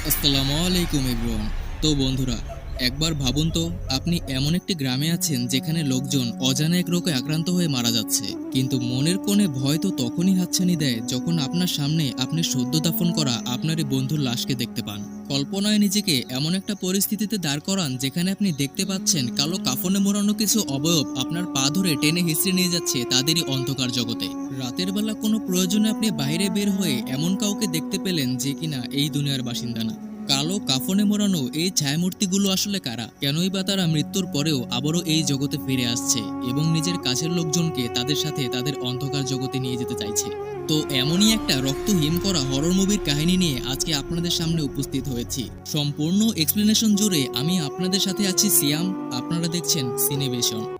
আসসালামু আলাইকুম এভরিওয়ান তো বন্ধুরা একবার ভাবুন তো, আপনি এমন একটি গ্রামে আছেন যেখানে লোকজন অজানা এক রোগে আক্রান্ত হয়ে মারা যাচ্ছে। কিন্তু মনের কোণে ভয় তো তখনই হাতছানি দেয় যখন আপনার সামনে আপনি সদ্য দাফন করা আপনারই বন্ধুর লাশকে দেখতে পান। কল্পনায় নিজেকে এমন একটা পরিস্থিতিতে দাঁড় করান যেখানে আপনি দেখতে পাচ্ছেন কালো কাফনে মোড়ানো কিছু অবয়ব আপনার পা ধরে টেনে হিসড়ে নিয়ে যাচ্ছে তাদেরই অন্ধকার জগতে। রাতের বেলা কোনো প্রয়োজনে আপনি বাইরে বের হয়ে এমন কাউকে দেখতে পেলেন যে কিনা এই দুনিয়ার বাসিন্দা না। কালো কাফনে মোড়ানো এই ছায়ামূর্তিগুলো আসলে কারা? কেনই বা তারা মৃত্যুর পরেও আবারও এই জগতে ফিরে আসছে এবং নিজের কাছের লোকজনকে তাদের সাথে তাদের অন্ধকার জগতে নিয়ে যেতে চাইছে। তো এমনই একটা রক্তহীন করা হরর মুভির কাহিনী নিয়ে আজকে আপনাদের সামনে উপস্থিত হয়েছি। সম্পূর্ণ এক্সপ্লেনেশন জুড়ে আমি আপনাদের সাথে আছি সিয়াম। আপনারা দেখছেন সিনেবেশন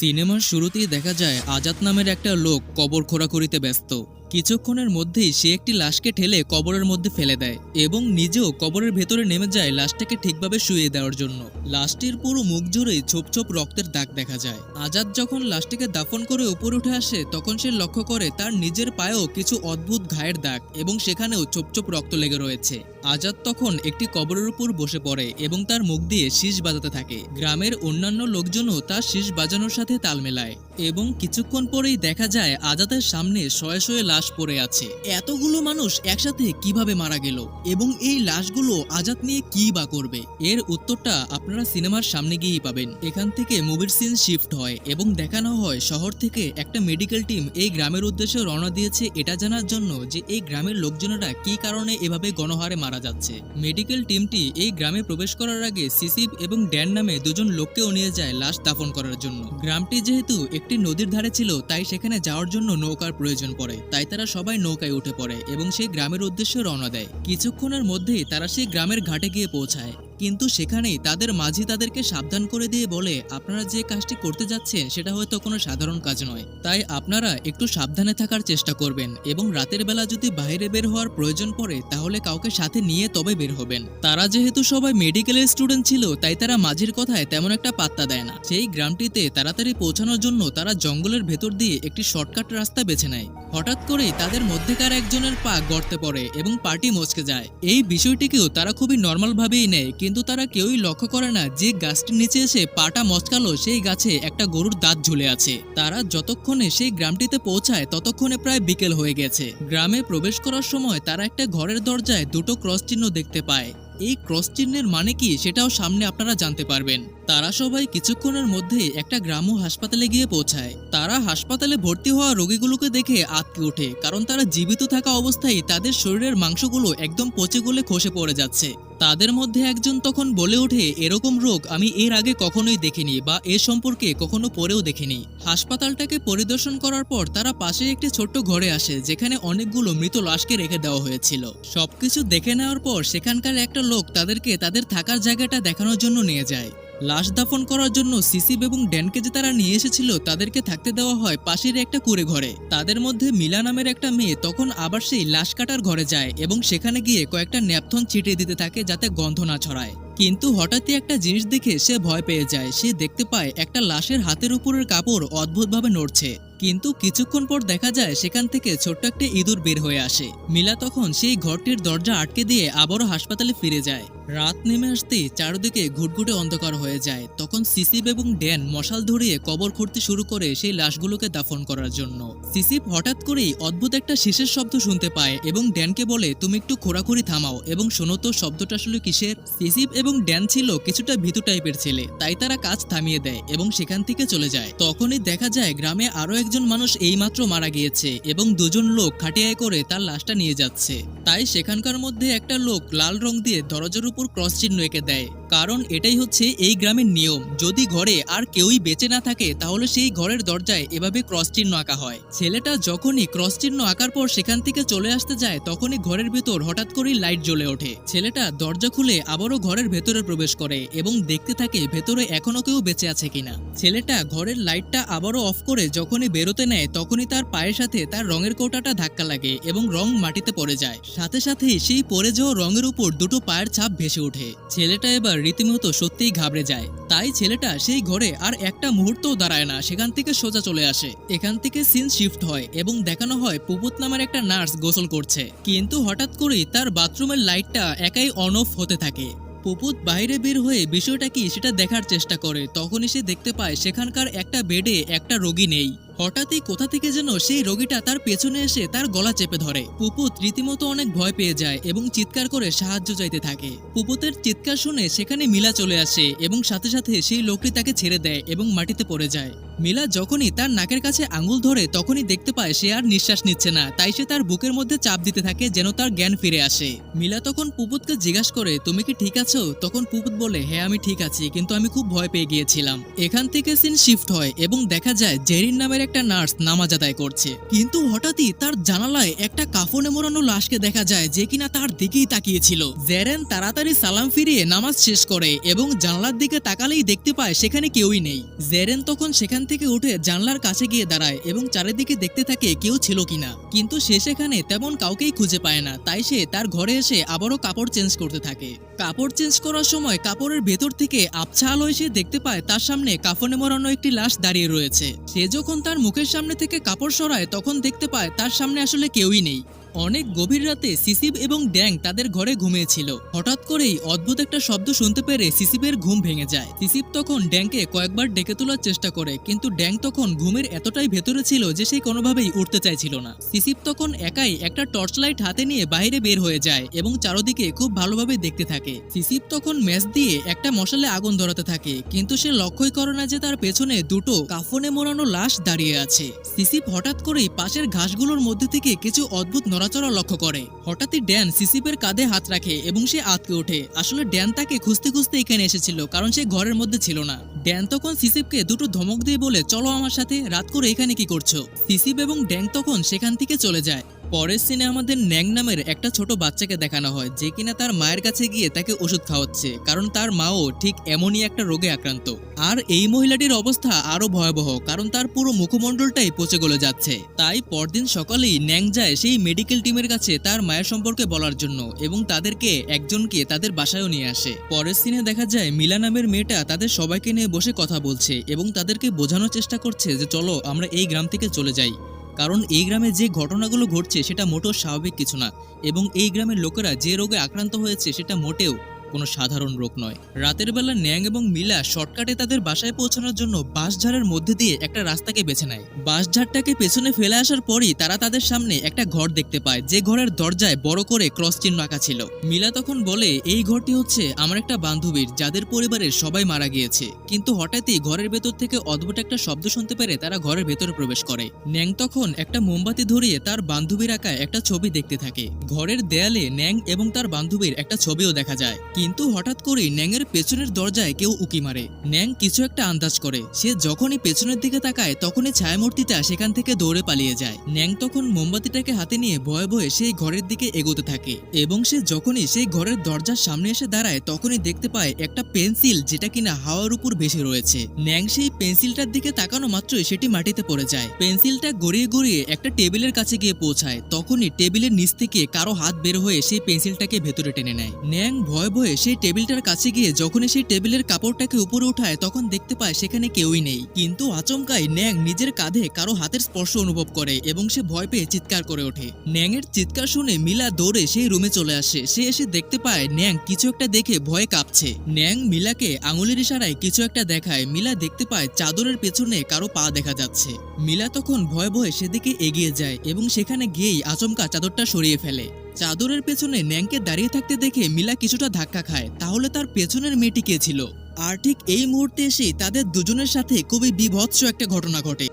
সিনেমার শুরুতেই দেখা যায় আজাদ নামের একটা লোক কবর খোঁড়াখুড়িতে ব্যস্ত। কিছুক্ষণের মধ্যেই সে একটি লাশকে ঠেলে কবরের মধ্যে ফেলে দেয় এবং নিজেও কবরের ভেতরে নেমে যায় লাশটাকে ঠিকভাবে শুয়ে দেওয়ার জন্য। লাশটির পুরো মুখ জুড়েই ছোপ ছোপ রক্তের দাগ দেখা যায়। আজাদ যখন লাশটিকে দাফন করে উপরে উঠে আসে, তখন সে লক্ষ্য করে তার নিজের পায়েও কিছু অদ্ভুত ঘায়ের দাগ এবং সেখানেও ছোপ ছোপ রক্ত লেগে রয়েছে। আজাদ তখন একটি কবরের উপর বসে পড়ে এবং তার মুখ দিয়ে শীষ বাজাতে থাকে। গ্রামের অন্যান্য লোকজনও তার শীষ বাজানোর সাথে তাল মেলায়। এবং কিছুক্ষণ পরেই দেখা যায় আজাদের সামনে শয়ে শয়ে লাশ পড়ে আছে। এতগুলো মানুষ একসাথে কীভাবে মারা গেল? এবং এই লাশগুলো আজাদ নিয়ে কি বা করবে? এর উত্তরটা আপনারা সিনেমার সামনে গিয়েই পাবেন। এখান থেকে মুভির সিন শিফট হয় এবং দেখানো হয় শহর থেকে একটা মেডিকেল টিম এই গ্রামের উদ্দেশ্যে রওনা দিয়েছে। এটা জানার জন্য যে এই গ্রামের লোকজনেরা কি কারণে এভাবে গণহারে মারা যাচ্ছে। মেডিকেল টিমটি এই গ্রামে প্রবেশ করার আগে সিসিপ এবং ড্যান নামে দুজন লোককেও নিয়ে যায় লাশ দাফন করার জন্য। গ্রামটি যেহেতু একটি নদীর ধারে ছিল, তাই সেখানে যাওয়ার জন্য নৌকার প্রয়োজন পড়ে। তাই তারা সবাই নৌকায় উঠে পড়ে এবং সেই গ্রামের উদ্দেশ্যে রওনা দেয়। কিছুক্ষণের মধ্যেই তারা সেই গ্রামের ঘাটে গিয়ে পৌঁছায়। কিন্তু সেখানেই তাদের মাঝি তাদেরকে সাবধান করে দিয়ে বলে, আপনারা যে কাজটি করতে যাচ্ছেন সেটা হয়তো কোনো সাধারণ কাজ নয়। তাই আপনারা একটু সাবধানে থাকার চেষ্টা করবেন এবং রাতের বেলা যদি বাইরে বের হওয়ার প্রয়োজন পড়ে, তাহলে কাউকে সাথে নিয়ে তবে বের হবেন। তারা যেহেতু সবাই মেডিকেলের স্টুডেন্ট ছিল, তাই তারা মাঝির কথায় তেমন একটা পাত্তা দেয় না। সেই গ্রামটিতে তাড়াতাড়ি পৌঁছানোর জন্য তারা জঙ্গলের ভেতর দিয়ে একটি শর্টকাট রাস্তা বেছে নেয়। হঠাৎ করেই তাদের মধ্যেকার একজনের পা গর্তে পড়ে এবং পার্টি মচকে যায়। এই বিষয়টিকেও তারা খুবই নর্মাল ভাবেই নেয় কিন্তু তারা কেউই লক্ষ্য করে না যে গাছটির নিচে এসে পাটা মচকালো সেই গাছে একটা গরুর দাঁত ঝুলে আছে। তারা যতক্ষণে সেই গ্রামটিতে পৌঁছায়, ততক্ষণে প্রায় বিকেল হয়ে গেছে। গ্রামে প্রবেশ করার সময় তারা একটা ঘরের দরজায় দুটো ক্রস চিহ্ন দেখতে পায়। এই ক্রস চিহ্নের মানে কি সেটাও সামনে আপনারা জানতে পারবেন। তারা সবাই কিছুক্ষণের মধ্যে একটা গ্রাম্য হাসপাতালে গিয়ে পৌঁছায়। তারা হাসপাতালে ভর্তি হওয়া রোগীগুলোকে দেখে আটকে ওঠে, কারণ তারা জীবিত থাকা অবস্থায় তাদের শরীরের মাংসগুলো একদম পচে গলে খসে পড়ে যাচ্ছে। তাদের মধ্যে একজন তখন বলে ওঠে, এরকম রোগ আমি এর আগে কখনোই দেখিনি বা এ সম্পর্কে কখনো পরেও দেখিনি। হাসপাতালটাকে পরিদর্শন করার পর তারা পাশে একটি ছোট্ট ঘরে আসে, যেখানে অনেকগুলো মৃত লাশকে রেখে দেওয়া হয়েছিল। সবকিছু দেখে নেওয়ার পর সেখানকার একটা লোক তাদেরকে তাদের থাকার জায়গাটা দেখানোর জন্য নিয়ে যায়। লাশ দাফন করার জন্য সিসিব এবং ড্যানকে যে তারা নিয়ে এসেছিল তাদেরকে থাকতে দেওয়া হয় পাশের একটা কুড়ে ঘরে। তাদের মধ্যে মিলা নামের একটা মেয়ে তখন আবার সেই লাশ কাটার ঘরে যায় এবং সেখানে গিয়ে কয়েকটা ন্যাপথন ছিটিয়ে দিতে থাকে যাতে গন্ধ না ছড়ায়। কিন্তু হঠাৎই একটা জিনিস দেখে সে ভয় পেয়ে যায়। সে দেখতে পায় একটা লাশের হাতের উপরের কাপড় অদ্ভুতভাবে নড়ছে। কিন্তু কিছুক্ষণ পর দেখা যায় সেখান থেকে ছোট্ট একটা ইঁদুর বের হয়ে আসে। মিলা তখন সেই ঘরটির দরজা আটকে দিয়ে আবারও হাসপাতালে ফিরে যায়। রাত নেমে আসতেই চারদিকে ঘুটঘুটে অন্ধকার হয়ে যায়। তখন সিসিপ এবং ড্যান মশাল ধরিয়ে কবর খুঁড়তে শুরু করে সেই লাশগুলোকে দাফন করার জন্য। সিসিপ হঠাৎ করেই অদ্ভুত একটা শীষের শব্দ শুনতে পায় এবং ড্যানকে বলে, তুমি একটু খোরাখুরি থামাও এবং শোনো তো, শব্দটা আসলে কিসের? সিসিপ এবং ড্যান ছিল কিছুটা ভীতু টাইপের ছেলে, তাই তারা কাজ থামিয়ে দেয় এবং সেখান থেকে চলে যায়। তখনই দেখা যায় গ্রামে আরও একজন মানুষ এইমাত্র মারা গিয়েছে এবং দুজন লোক খাটিয়ায় করে তার লাশটা নিয়ে যাচ্ছে। তাই সেখানকার মধ্যে একটা লোক লাল রং দিয়ে দরজার উপর ক্রস চিহ্ন এঁকে দেয়। কারণ এটাই হচ্ছে এই গ্রামের নিয়ম, যদি ঘরে আর কেউই বেঁচে না থাকে, তাহলে সেই ঘরের দরজায় এভাবে ক্রস চিহ্ন আঁকা হয়। ছেলেটা যখনই ক্রস চিহ্ন আঁকার পর সেখান থেকে চলে আসতে যায়, তখনই ঘরের ভেতর হঠাৎ করেই লাইট জ্বলে ওঠে। ছেলেটা দরজা খুলে আবারও ঘরের ভেতরে প্রবেশ করে এবং দেখতে থাকে ভেতরে এখনও কেউ বেঁচে আছে কিনা। ছেলেটা ঘরের লাইটটা আবারও অফ করে যখনই বেরোতে নেয়, তখনই তার পায়ের সাথে তার রঙের কৌটাটা ধাক্কা লাগে এবং রং মাটিতে পড়ে যায়। সাথে সাথেই সেই পড়ে যাওয়া রঙের উপর দুটো পায়ের ছাপ ভেসে ওঠে। ছেলেটা এবার রীতিমতো সত্যিই ঘাবড়ে যায়। তাই ছেলেটা সেই ঘরে আর একটা মুহূর্তও দাঁড়ায় না, সেখান থেকে সোজা চলে আসে। এখান থেকে সিন শিফট হয় এবং দেখানো হয় পুপুত নামের একটা নার্স গোসল করছে। কিন্তু হঠাৎ করেই তার বাথরুমের লাইটটা একাই অন অফ হতে থাকে। পুপুত বাইরে বের হয়ে বিষয়টা কি সেটা দেখার চেষ্টা করে। তখনই সে দেখতে পায় সেখানকার একটা বেডে একটা রোগী নেই। হঠাৎই কোথা থেকে যেন সেই রোগীটা তার পেছনে এসে তার গলা চেপে ধরে। পুপুত রীতিমতো অনেক ভয় পেয়ে যায় এবং চিৎকার করে সাহায্য চাইতে থাকে। পুপুতের চিৎকার শুনে সেখানে মিলা চলে আসে এবং সাথে সাথে সেই লোকটি তাকে ছেড়ে দেয় এবং মাটিতে পড়ে যায়। মিলা যখনই তার নাকের কাছে আঙুল ধরে তখনই দেখতে পায় সে আর নিঃশ্বাস নিচ্ছে না, তাই সে তার বুকের মধ্যে চাপ দিতে থাকে যেন তার জ্ঞান ফিরে আসে। মিলা তখন পুপুতকে জিজ্ঞাসা করে, তুমি কি ঠিক আছো? তখন পুপুত বলে হ্যাঁ আমি ঠিক আছি, কিন্তু আমি খুব ভয় পেয়ে গিয়েছিলাম। এখান থেকে সিন শিফট হয় এবং দেখা যায় জেরিন নামের একটা নার্স নামাজ আদায় করছে। কিন্তু হঠাৎই তার জানালায় একটা কাফনে মোড়ানো লাশকে দেখা যায় যে কিনা তার দিকেই তাকিয়েছিল। জেরেন তাড়াতাড়ি সালাম ফিরিয়ে নামাজ শেষ করে এবং জানলার দিকে তাকালেই দেখতে পায় সেখানে কেউই নেই। জেরেন তখন সেখান থেকে উঠে জানলার কাছে গিয়ে দাঁড়ায় এবং চারিদিকে দেখতে থাকে কেউ ছিল কিনা। কিন্তু সে সেখানে তেমন কাউকেই খুঁজে পায় না, তাই সে তার ঘরে এসে আবারও কাপড় চেঞ্জ করতে থাকে। কাপড় চেঞ্জ করার সময় কাপড়ের ভেতর থেকে আবছা আলো এসে দেখতে পায় তার সামনে কাফনে মোড়ানো একটি লাশ দাঁড়িয়ে রয়েছে। সে যখন তার মুখের সামনে থেকে কাপড় সরায় তখন দেখতে পায় তার সামনে আসলে কেউই নেই। অনেক গভীর রাতে সিসিব এবং ড্যাং তাদের ঘরে ঘুমিয়েছিল। হঠাৎ করেই অদ্ভুত একটা শব্দ শুনতে পেরে সিসিবের ঘুম ভেঙে যায়। সিসিব তখন ড্যাংকে কয়েকবার ডেকে তোলার চেষ্টা করে, কিন্তু ড্যাং তখন ঘুমের এতটাই ভেতরে ছিল যে সে কোনোভাবেই উঠতে চাইছিল না। সিসিব তখন একাই একটা টর্চ লাইট হাতে নিয়ে বাইরে বের হয়ে যায় এবং চারদিকে খুব ভালোভাবে দেখতে থাকে। সিসিব তখন ম্যাচ দিয়ে একটা মশালে আগুন ধরাতে থাকে, কিন্তু সে লক্ষ্যই করে না যে তার পেছনে দুটো কাফনে মোড়ানো লাশ দাঁড়িয়ে আছে। সিসিপ হঠাৎ করেই পাশের ঘাসগুলোর মধ্যে থেকে কিছু অদ্ভুত নড়াচড়া লক্ষ্য করে। হঠাৎই ড্যান সিসিপের কাঁধে হাত রাখে এবং সে আতকে ওঠে। আসলে ড্যান তাকে খুঁজতে খুঁজতে এখানে এসেছিল, কারণ সে ঘরের মধ্যে ছিল না। ড্যান তখন সিসিপকে দুটো ধমক দিয়ে বলে, চলো আমার সাথে, রাত করে এখানে কি করছ? সিসিপ এবং ড্যাং তখন সেখান থেকে চলে যায়। পরের সিনে আমাদের ন্যাং নামের একটা ছোট বাচ্চাকে দেখানো হয়, যে কিনা তার মায়ের কাছে গিয়ে তাকে ওষুধ খাওয়াচ্ছে, কারণ তার মাও ঠিক এমনই একটা রোগে আক্রান্ত। আর এই মহিলাটির অবস্থা আরও ভয়াবহ, কারণ তার পুরো মুখমণ্ডলটাই পচে গলে যাচ্ছে। তাই পরদিন সকালেই ন্যাং যায় সেই মেডিকেল টিমের কাছে তার মায়ের সম্পর্কে বলার জন্য এবং তাদেরকে একজনকে তাদের বাসায়ও নিয়ে আসে। পরের সিনে দেখা যায় মিলা নামের মেয়েটা তাদের সবাইকে নিয়ে বসে কথা বলছে এবং তাদেরকে বোঝানোর চেষ্টা করছে যে চলো আমরা এই গ্রাম থেকে চলে যাই। কারণ এই গ্রামে যে ঘটনাগুলো ঘটছে সেটা মোটেও স্বাভাবিক কিছু না। এবং এই গ্রামের লোকেরা যে রোগে আক্রান্ত হয়েছে সেটা মোটেও কোনো সাধারণ রোগ নয়। রাতের বেলা ন্যাং এবং মিলা শর্টকাটে তাদের বাসায় পৌঁছানোর জন্য বাঁশঝাড়ের মধ্যে দিয়ে একটা রাস্তাকে বেছে নেয়। বাঁশঝাড়টাকে পেছনে ফেলে আসার পরই তারা তাদের সামনে একটা ঘর দেখতে পায়, যে ঘরের দরজায় বড় করে ক্রস চিহ্ন আঁকা ছিল। মিলা তখন বলে, এই ঘরটি হচ্ছে আমার একটা বান্ধবীর, যাদের পরিবারের সবাই মারা গিয়েছে। কিন্তু হঠাৎই ঘরের ভেতর থেকে অদ্ভুত একটা শব্দ শুনতে পেরে তারা ঘরের ভেতরে প্রবেশ করে। ন্যাং তখন একটা মোমবাতি ধরিয়ে তার বান্ধবীর আঁকা একটা ছবি দেখতে থাকে। ঘরের দেয়ালে ন্যাং এবং তার বান্ধবীর একটা ছবিও দেখা যায়। কিন্তু হঠাৎ করেই ন্যাংয়ের পেছনের দরজায় কেউ উকি মারে। ন্যাং কিছু একটা আন্দাজ করে। সে যখনই পেছনের দিকে তাকায়, তখনই ছায়ামূর্তিটা সেখান থেকে দৌড়ে পালিয়ে যায়। ন্যাং তখন মোমবাতিটাকে হাতে নিয়ে ভয়ে ভয়ে সেই ঘরের দিকে এগোতে থাকে এবং সে যখনই সেই ঘরের দরজার সামনে এসে দাঁড়ায়, তখনই দেখতে পায় একটা পেন্সিল যেটা কিনা হাওয়ার উপর ভেসে রয়েছে। ন্যাং সেই পেন্সিলটার দিকে তাকানো মাত্রই সেটি মাটিতে পড়ে যায়। পেন্সিলটা গড়িয়ে গড়িয়ে একটা টেবিলের কাছে গিয়ে পৌঁছায়। তখনই টেবিলের নিচ থেকে কারও হাত বের হয়ে সেই পেন্সিলটাকে ভেতরে টেনে নেয়। ন্যাং ভয়ে ভয়ে সেই টেবিলটার কাছে গিয়ে যখনই সেই টেবিলের কাপড়টাকে উপরে উঠায়, তখন দেখতে পায় সেখানে কেউই নেই। কিন্তু আচমকাই ন্যাং নিজের কাঁধে কারও হাতের স্পর্শ অনুভব করে এবং সে ভয় পেয়ে চিৎকার করে ওঠে। ন্যাংয়ের চিৎকার শুনে মিলা দৌড়ে সেই রুমে চলে আসে। সে এসে দেখতে পায় ন্যাং কিছু একটা দেখে ভয়ে কাঁপছে। ন্যাং মিলাকে আঙুলের ইশারায় কিছু একটা দেখায়। মিলা দেখতে পায় চাদরের পেছনে কারও পা দেখা যাচ্ছে। মিলা তখন ভয়ে ভয়ে সেদিকে এগিয়ে যায় এবং সেখানে গিয়েই আচমকা চাদরটা সরিয়ে ফেলে। চাদরের পেছনে ন্যাংকে দাঁড়িয়ে থাকতে দেখে মিলা কিছুটা ধাক্কা খায়। তাহলে তার পেছনের মেয়েটি কে ছিল? আর ঠিক এই মুহূর্তে এসে তাদের দুজনের সাথে খুবই বিভৎস একটা ঘটনা ঘটে।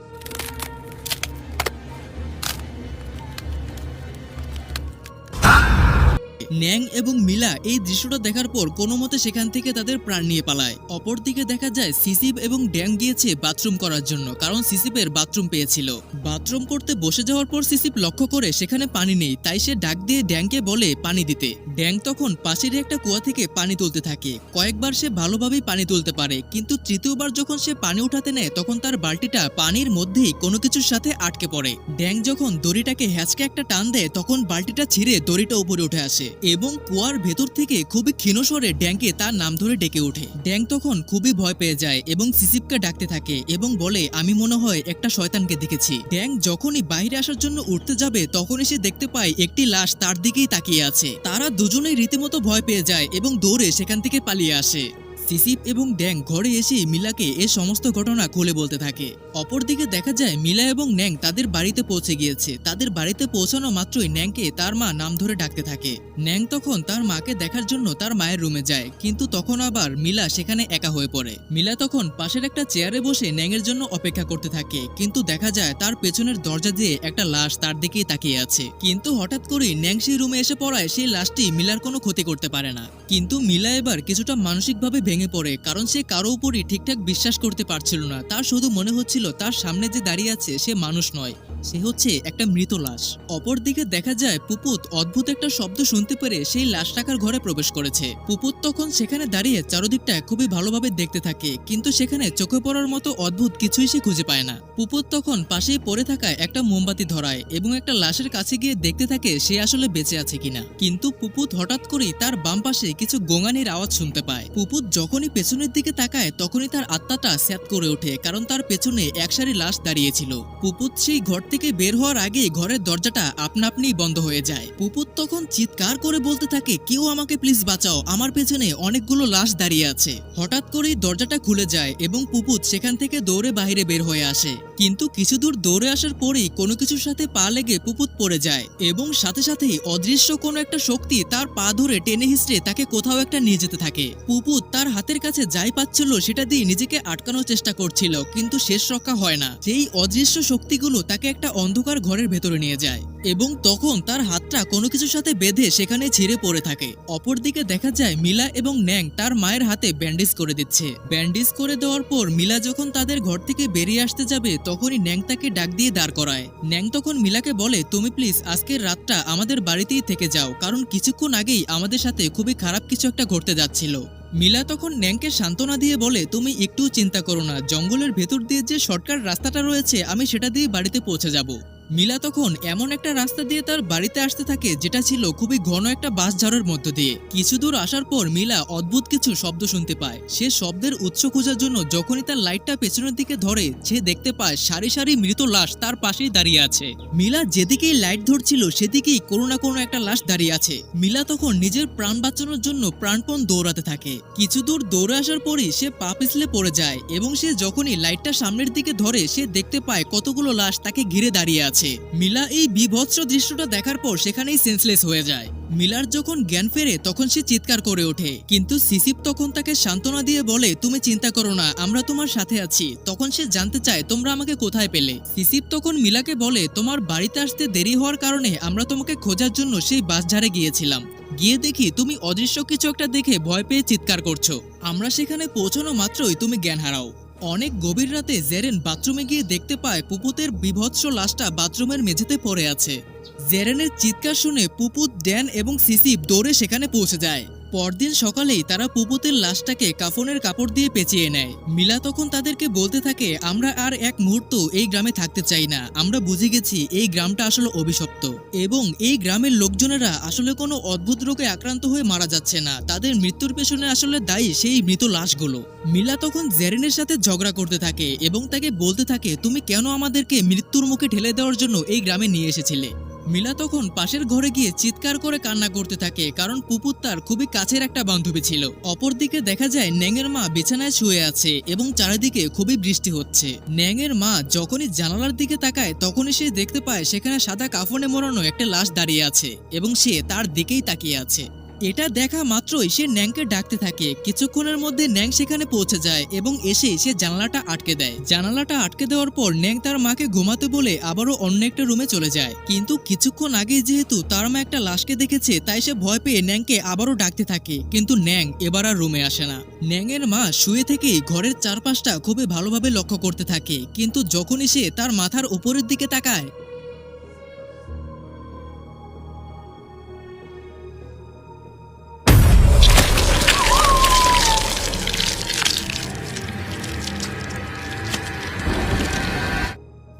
ন্যাং এবং মিলা এই দৃশ্যটা দেখার পর কোনো মতে সেখান থেকে তাদের প্রাণ নিয়ে পালায়। অপরদিকে দেখা যায় সিসিপ এবং ড্যাং গিয়েছে বাথরুম করার জন্য, কারণ সিসিপের বাথরুম পেয়েছিল। বাথরুম করতে বসে যাওয়ার পর সিসিপ লক্ষ্য করে সেখানে পানি নেই, তাই সে ডাক দিয়ে ড্যাংকে বলে পানি দিতে। ড্যাং তখন পাশের একটা কুয়া থেকে পানি তুলতে থাকে। কয়েকবার সে ভালোভাবেই পানি তুলতে পারে, কিন্তু তৃতীয়বার যখন সে পানি উঠাতে নেয়, তখন তার বালতিটা পানির মধ্যেই কোনো কিছুর সাথে আটকে পড়ে। ড্যাং যখন দড়িটাকে হ্যাঁচকে একটা টান দেয়, তখন বালতিটা ছিঁড়ে দড়িটা উপরে উঠে আসে। এবং কুয়ার ভেতর থেকে খুবই ক্ষীণস্বরে ড্যাংকে তার নাম ধরে ডেকে ওঠে। ড্যাং তখন খুবই ভয় পেয়ে যায় এবং সিসিপকে ডাকতে থাকে এবং বলে, আমি মনে হয় একটা শয়তানকে দেখেছি। ড্যাং যখনই বাইরে আসার জন্য উঠতে যাবে, তখনই সে দেখতে পায় একটি লাশ তার দিকেই তাকিয়ে আছে। তারা দুজনেই রীতিমতো ভয় পেয়ে যায় এবং দৌড়ে সেখান থেকে পালিয়ে আসে। সিসিপ এবং ড্যাং ঘরে এসে মিলাকে এ সমস্ত ঘটনা খুলে বলতে থাকে। অপরদিকে দেখা যায়, মিলা এবং ন্যাং তাদের বাড়িতে পৌঁছে গিয়েছে। তাদের বাড়িতে পৌঁছানো মাত্রই ন্যাংকে তার মা নাম ধরে ডাকতে থাকে। ন্যাং তখন তার মাকে দেখার জন্য তার মায়ের রুমে যায়, কিন্তু তখন আবার মিলা সেখানে একা হয়ে পড়ে। মিলা তখন পাশের একটা চেয়ারে বসে ন্যাংয়ের জন্য অপেক্ষা করতে থাকে, কিন্তু দেখা যায় তার পেছনের দরজা দিয়ে একটা লাশ তার দিকেই তাকিয়ে আছে। কিন্তু হঠাৎ করেই ন্যাং সেই রুমে এসে পড়ায় সেই লাশটি মিলার কোনো ক্ষতি করতে পারে না। কিন্তু মিলা এবার কিছুটা মানসিকভাবে ভেঙে পড়ে, কারণ সে কারও উপরই ঠিকঠাক বিশ্বাস করতে পারছিল না। তার শুধু মনে হচ্ছিল, তার সামনে যে দাঁড়িয়ে আছে, সে মানুষ নয়। সে হচ্ছে একটা মৃত লাশ। অপরদিকে দেখা যায়, পুপুত অদ্ভুত একটা শব্দ শুনতে পেরে সেই লাশ টাকার ঘরে প্রবেশ করেছে। পুপুত তখন সেখানে দাঁড়িয়ে চারদিকটা খুবই ভালোভাবে দেখতে থাকে, কিন্তু সেখানে চোখে পড়ার মতো অদ্ভুত কিছুই সে খুঁজে পায় না। পুপুত তখন পাশেই পড়ে থাকা একটা মোমবাতি ধরায় এবং একটা লাশের কাছে গিয়ে দেখতে থাকে সে আসলে বেঁচে আছে কিনা। কিন্তু পুপুত হঠাৎ করেই তার বাম পাশে কিছু গোঙানির আওয়াজ শুনতে পায়। পুপুত যখনই পেছনের দিকে তাকায়, তখনই তার আত্মাটা স্যাত করে ওঠে, কারণ তার পেছনে একসারি লাশ দাঁড়িয়েছিল পুপুত সেই ঘর থেকে বের হওয়ার আগে ঘরের দরজাটা আপনা আপনিই বন্ধ হয়ে যায়। পুপুত তখন চিৎকার করে বলতে থাকে, কেউ আমাকে প্লিজ বাঁচাও, আমার পেছনে অনেকগুলো লাশ দাঁড়িয়ে আছে। হঠাৎ করেই দরজাটা খুলে যায় এবং পুপুত সেখান থেকে দৌড়ে বাইরে বের হয়ে আসে। কিন্তু কিছু দূর দৌড়ে আসার পরেই কোনো কিছুর সাথে পা লেগে পুপুত পড়ে যায় এবং সাথে সাথেই অদৃশ্য কোনো একটা শক্তি তার পা ধরে টেনে হিসড়ে তাকে কোথাও একটা নিয়ে যেতে থাকে। পুপুত তার হাতের কাছে যাই পাচ্ছিল সেটা দিয়ে নিজেকে আটকানোর চেষ্টা করছিল, কিন্তু শেষ রক্ষা হয় না। সেই অদৃশ্য শক্তিগুলো তাকে একটা অন্ধকার ঘরের ভেতরে নিয়ে যায়। এবং তখন তার হাতটা কোনো কিছুর সাথে বেঁধে সেখানে ছিঁড়ে পড়ে থাকে। অপরদিকে দেখা যায় মিলা এবং ন্যাং তার মায়ের হাতে ব্যান্ডেজ করে দিচ্ছে। ব্যান্ডেজ করে দেওয়ার পর মিলা যখন তাদের ঘর থেকে বেরিয়ে আসতে যাবে, তখনই ন্যাং তাকে ডাক দিয়ে দাঁড় করায়। ন্যাং তখন মিলাকে বলে, তুমি প্লিজ আজকের রাতটা আমাদের বাড়িতেই থেকে যাও, কারণ কিছুক্ষণ আগেই আমাদের সাথে খুবই খারাপ কিছু একটা ঘটতে যাচ্ছিল। মিলা তখন ন্যাংকে সান্ত্বনা দিয়ে বলে, তুমি একটু চিন্তা করো না, জঙ্গলের ভেতর দিয়ে যে শর্টকাট রাস্তাটা রয়েছে, আমি সেটা দিয়ে বাড়িতে পৌঁছে যাব। মিলা তখন এমন একটা রাস্তা দিয়ে তার বাড়িতে আসতে থাকে, যেটা ছিল খুবই ঘন একটা বাস ঝাড়ের মধ্য দিয়ে। কিছু দূর আসার পর মিলা অদ্ভুত কিছু শব্দ শুনতে পায়। সে শব্দের উৎস খোঁজার জন্য যখনই তার লাইটটা পেছনের দিকে ধরে, সে দেখতে পায় সারি সারি মৃত লাশ তার পাশেই দাঁড়িয়ে আছে। মিলা যেদিকেই লাইট ধরছিল, সেদিকেই কোনো না কোনো একটা লাশ দাঁড়িয়ে আছে। মিলা তখন নিজের প্রাণ বাঁচানোর জন্য প্রাণপণ দৌড়াতে থাকে। কিছু দূর দৌড়ে আসার পরই সে পা পিছলে পড়ে যায় এবং সে যখনই লাইটটা সামনের দিকে ধরে, সে দেখতে পায় কতগুলো লাশ তাকে ঘিরে দাঁড়িয়ে আছে। মিলা এই বিভৎস দৃশ্যটা দেখার পর সেখানেই সেন্সলেস হয়ে যায়। মিলার যখন জ্ঞান ফেরে, তখন সে চিৎকার করে ওঠে। কিন্তু সিসিপ তখন তাকে সান্ত্বনা দিয়ে বলে, তুমি চিন্তা করো না, আমরা তোমার সাথে আছি। তখন সে জানতে চায়, তোমরা আমাকে কোথায় পেলে? সিসিপ তখন মিলাকে বলে, তোমার বাড়িতে আসতে দেরি হওয়ার কারণে আমরা তোমাকে খোঁজার জন্য সেই বাসঝাড়ে গিয়েছিলাম। গিয়ে দেখি তুমি অদৃশ্য কিছু একটা দেখে ভয় পেয়ে চিৎকার করছ। আমরা সেখানে পৌঁছানো মাত্রই তুমি জ্ঞান হারাও। অনেক গভীর রাতে জেরেন বাথরুমে গিয়ে দেখতে পায় পুপুতের বিভৎস লাশটা বাথরুমের মেঝেতে পড়ে আছে। জেরেনের চিৎকার শুনে পুপুত, ড্যান এবং সিসি দৌড়ে সেখানে পৌঁছে যায়। পরদিন সকালেই তারা পুপুতের লাশটাকে কাফনের কাপড় দিয়ে পেঁচিয়ে নেয়। মিলা তখন তাদেরকে বলতে থাকে, আমরা আর এক মুহূর্ত এই গ্রামে থাকতে চাই না। আমরা বুঝে গেছি এই গ্রামটা আসলে অভিশপ্ত। এবং এই গ্রামের লোকজনেরা আসলে কোনো অদ্ভুত রোগে আক্রান্ত হয়ে মারা যাচ্ছে না। তাদের মৃত্যুর পেছনে আসলে দায়ী সেই মৃত লাশগুলো। মিলা তখন জেরেনের সাথে ঝগড়া করতে থাকে এবং তাকে বলতে থাকে, তুমি কেন আমাদেরকে মৃত্যুর মুখে ঠেলে দেওয়ার জন্য এই গ্রামে নিয়ে এসেছিলে? মিলা তখন পাশের ঘরে গিয়ে চিৎকার করে কান্না করতে থাকে, কারণ পুপুর তার খুবই কাছের একটা বান্ধবী ছিল। অপরদিকে দেখা যায় ন্যাংয়ের মা বিছানায় শুয়ে আছে এবং চারিদিকে খুবই বৃষ্টি হচ্ছে। ন্যাংয়ের মা যখনই জানালার দিকে তাকায়, তখনই সে দেখতে পায় সেখানে সাদা কাফনে মোড়ানো একটা লাশ দাঁড়িয়ে আছে এবং সে তার দিকেই তাকিয়ে আছে। এটা দেখা মাত্রই সে ন্যাংকে ডাকতে থাকে। কিছুক্ষণের মধ্যে ন্যাং সেখানে পৌঁছে যায় এবং এসে সে জানালাটা আটকে দেয়। জানালাটা আটকে দেওয়ার পর ন্যাং তার মাকে ঘুমাতে বলে আবারও অন্য একটা রুমে চলে যায়। কিন্তু কিছুক্ষণ আগে যেহেতু তার মা একটা লাশকে দেখেছে, তাই সে ভয় পেয়ে ন্যাংকে আবারও ডাকতে থাকে। কিন্তু ন্যাং এবার আর রুমে আসে না। ন্যাংয়ের মা শুয়ে থেকেই ঘরের চারপাশটা খুবই ভালোভাবে লক্ষ্য করতে থাকে। কিন্তু যখনই সে তার মাথার উপরের দিকে তাকায়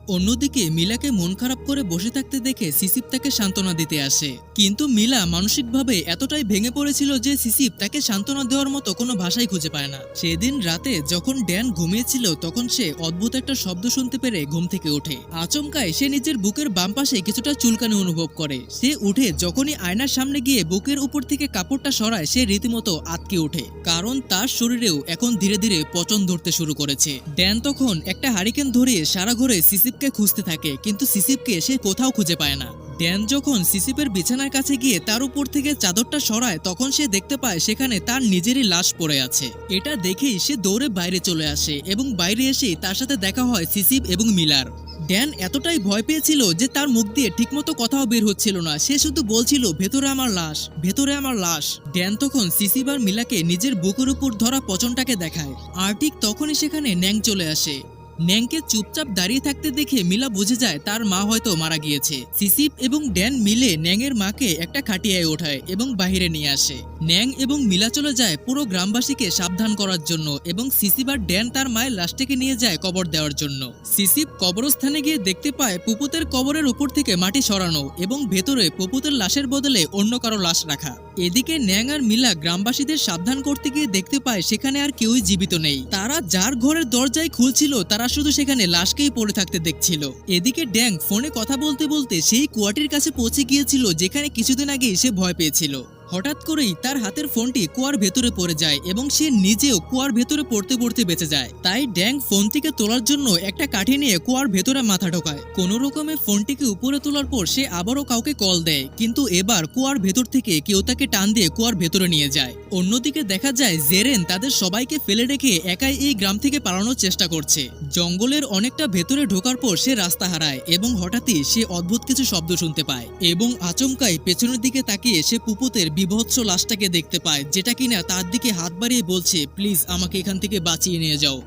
অন্যদিকে মিলাকে মন খারাপ করে বসে থাকতে দেখে সিসিপ তাকে সান্ত্বনা দিতে আসে। কিন্তু মিলা মানসিকভাবে এতটাই ভেঙে পড়েছিল যে সিসিপ তাকে সান্ত্বনা দেওয়ার মতো কোনো ভাষাই খুঁজে পায় না। সেদিন রাতে যখন ড্যান ঘুমিয়েছিল তখন সে অদ্ভুত একটা শব্দ শুনতে পেরে ঘুম থেকে ওঠে। আচমকায় সে নিজের বুকের বাম পাশে কিছুটা চুলকানি অনুভব করে। সে উঠে যখনই আয়নার সামনে গিয়ে বুকের উপর থেকে কাপড়টা সরায়, সে রীতিমতো আটকে ওঠে। কারণ তার শরীরেও এখন ধীরে ধীরে পচন ধরতে শুরু করেছে। ড্যান তখন একটা হারিকেন ধরিয়ে সারা ঘরে সিসিপকে খুঁজতে থাকে, কিন্তু সিসিপকে সে কোথাও খুঁজে পায় না। ড্যান যখন সিসিপের বিছানার কাছে গিয়ে তার উপর থেকে চাদরটা সরায়, তখন সে দেখতে পায় সেখানে তার নিজেরই লাশ পড়ে আছে। এটা দেখেই সে দৌড়ে বাইরে চলে আসে এবং বাইরে এসেই তার সাথে দেখা হয় সিসিপ এবং মিলার। ড্যান এতটাই ভয় পেয়েছিল যে তার মুখ দিয়ে ঠিকমতো কথাও বের হচ্ছিল না। সে শুধু বলছিল, ভেতরে আমার লাশ, ভেতরে আমার লাশ। ড্যান তখন সিসিপ আর মিলাকে নিজের বুকের উপর ধরা পচনটাকে দেখায়। আর ঠিক তখনই সেখানে ন্যাং চলে আসে। ন্যাংকে চুপচাপ দাঁড়িয়ে থাকতে দেখে মিলা বুঝে যায় তার মা হয়তো মারা গিয়েছে। সিসিপ এবং ড্যান মিলে ন্যাংয়ের মাকে একটা খাটিয়ায় ওঠায় এবং বাহিরে নিয়ে আসে। ন্যাং এবং মিলা চলে যায় পুরো গ্রামবাসীকে সাবধান করার জন্য এবং সিসিপ আর ড্যান তার মায়ের লাশটাকে নিয়ে যায় কবর দেওয়ার জন্য। সিসিপ কবরস্থানে গিয়ে দেখতে পায় পুপুতের কবরের উপর থেকে মাটি সরানো এবং ভেতরে পুপুতের লাশের বদলে অন্য কারও লাশ রাখা। এদিকে ন্যাং আর মিলা গ্রামবাসীদের সাবধান করতে গিয়ে দেখতে পায় সেখানে আর কেউই জীবিত নেই। তারা যার ঘরের দরজায় খুলছিল তারা শুধু সেখানে লাশকেই পড়ে থাকতে দেখছিল। এদিকে ড্যাং ফোনে কথা বলতে বলতে সেই কুয়াটির কাছে পৌঁছে গিয়েছিল, যেখানে কিছুদিন আগে এসে ভয় পেয়েছিল। হঠাৎ করেই তার হাতের ফোনটি কুয়ার ভেতরে পড়ে যায় এবং সে নিজেও কুয়ার ভেতরে পড়তে পড়তে বেঁচে যায়। তাই ড্যাং ফোন থেকে তোলার জন্য একটা কাঠি নিয়ে কুয়ার ভেতরে মাথা ঢোকায়। কোনো রকমে ফোনটিকে উপরে তোলার পর সে আবারও কাউকে কল দেয়, কিন্তু এবার কুয়ার ভেতর থেকে কেউ তাকে টান দিয়ে কুয়ার ভেতরে নিয়ে যায়। অন্যদিকে দেখা যায় জেরেন তাদের সবাইকে ফেলে রেখে একাই এই গ্রাম থেকে পালানোর চেষ্টা করছে। জঙ্গলের অনেকটা ভেতরে ঢোকার পর সে রাস্তা হারায় এবং হঠাৎই সে অদ্ভুত কিছু শব্দ শুনতে পায় এবং আচমকাই পেছনের দিকে তাকিয়ে সে পুপুতের বিভৎস লাশটাকে দেখতে পায়, যেটা কিনা তার দিকে হাত বাড়িয়ে বলছে, প্লিজ আমাকে এখান থেকে বাঁচিয়ে নিয়ে যাও।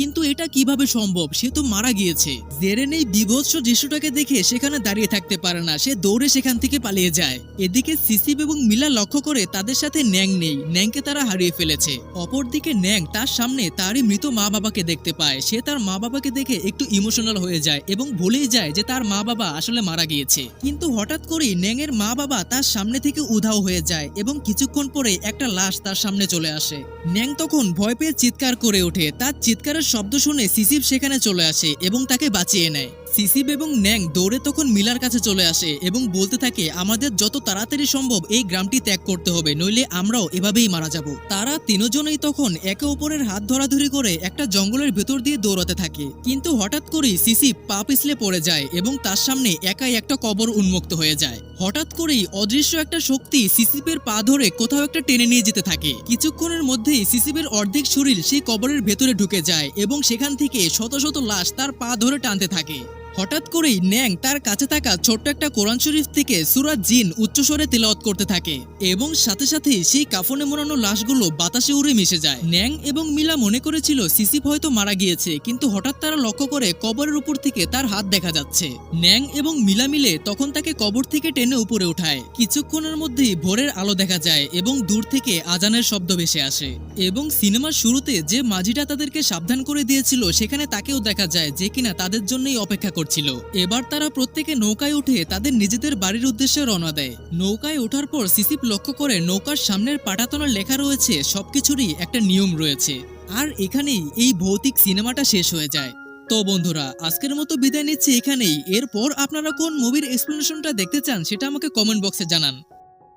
কিন্তু এটা কীভাবে সম্ভব? সে তো মারা গিয়েছে। জেরেন এই বিভৎস দৃশ্যটাকে দেখে সেখানে দাঁড়িয়ে থাকতে পারে না। সে দৌড়ে সেখান থেকে পালিয়ে যায়। এদিকে সিসিপ এবং মিলা লক্ষ্য করে তাদের সাথে ন্যাং নেই। ন্যাংকে তারা হারিয়ে ফেলেছে। অপরদিকে ন্যাং তার সামনে তারই মৃত মা বাবাকে দেখতে পায়। সে তার মা বাবাকে দেখে একটু ইমোশনাল হয়ে যায় এবং ভুলেই যায় যে তার মা বাবা আসলে মারা গিয়েছে। কিন্তু হঠাৎ করেই ন্যাংয়ের মা বাবা তার সামনে থেকে উধাও হয়ে যায় এবং কিছুক্ষণ পরে একটা লাশ তার সামনে চলে আসে। ন্যাং তখন ভয় পেয়ে চিৎকার করে ওঠে। তার চিৎকারের শব্দ শুনে সিসিপ সেখানে চলে আসে এবং তাকে বাঁচিয়ে নেয়। সিসিপ এবং ন্যাং দৌড়ে তখন মিলার কাছে চলে আসে এবং বলতে থাকে, আমাদের যত তাড়াতাড়ি সম্ভব এই গ্রামটি ত্যাগ করতে হবে, নইলে আমরাও এভাবেই মারা যাব। তারা তিনজনেই তখন একে অপরের হাত ধরাধরি করে একটা জঙ্গলের ভেতর দিয়ে দৌড়াতে থাকে। কিন্তু হঠাৎ করেই সিসিপ পা পিছলে পড়ে যায় এবং তার সামনে একাই একটা কবর উন্মুক্ত হয়ে যায়। হঠাৎ করেই অদৃশ্য একটা শক্তি সিসিপের পা ধরে কোথাও একটা টেনে নিয়ে যেতে থাকে। কিছুক্ষণের মধ্যেই সিসিপের অর্ধেক শরীর সেই কবরের ভেতরে ঢুকে যায় এবং সেখান থেকে শত শত লাশ তার পা ধরে টানতে থাকে। হঠাৎ করেই ন্যাং তার কাছে থাকা ছোট্ট একটা কোরআন শরীফ থেকে সুরাত জিন উচ্চস্বরে তেলাওয়াত করতে থাকে এবং সাথে সাথে সেই কাফনে মোড়ানো লাশগুলো বাতাসে উড়ে মিশে যায়। ন্যাং এবং মিলা মনে করেছিল সিসিপ হয়তো মারা গিয়েছে, কিন্তু হঠাৎ তারা লক্ষ্য করে কবরের উপর থেকে তার হাত দেখা যাচ্ছে। ন্যাং এবং মিলা মিলে তখন তাকে কবর থেকে টেনে উপরে উঠায়। কিছুক্ষণের মধ্যেই ভোরের আলো দেখা যায় এবং দূর থেকে আজানের শব্দ ভেসে আসে এবং সিনেমার শুরুতে যে মাঝিটা তাদেরকে সাবধান করে দিয়েছিল, সেখানে তাকেও দেখা যায় যে কিনা তাদের জন্যই অপেক্ষা করছিল। এবার তারা প্রত্যেকে নৌকায় উঠে তাদের নিজেদের বাড়ির উদ্দেশ্যে রওনা দেয়। নৌকায় ওঠার পর সিসিপ লক্ষ্য করে নৌকার সামনের পাটাতনার লেখা রয়েছে, সবকিছুরই একটা নিয়ম রয়েছে। আর এখানেই এই ভৌতিক সিনেমাটা শেষ হয়ে যায়। তো বন্ধুরা, আজকের মতো বিদায় নিচ্ছি এখানেই। এরপর আপনারা কোন মুভির এক্সপ্লেনেশনটা দেখতে চান সেটা আমাকে কমেন্ট বক্সে জানান।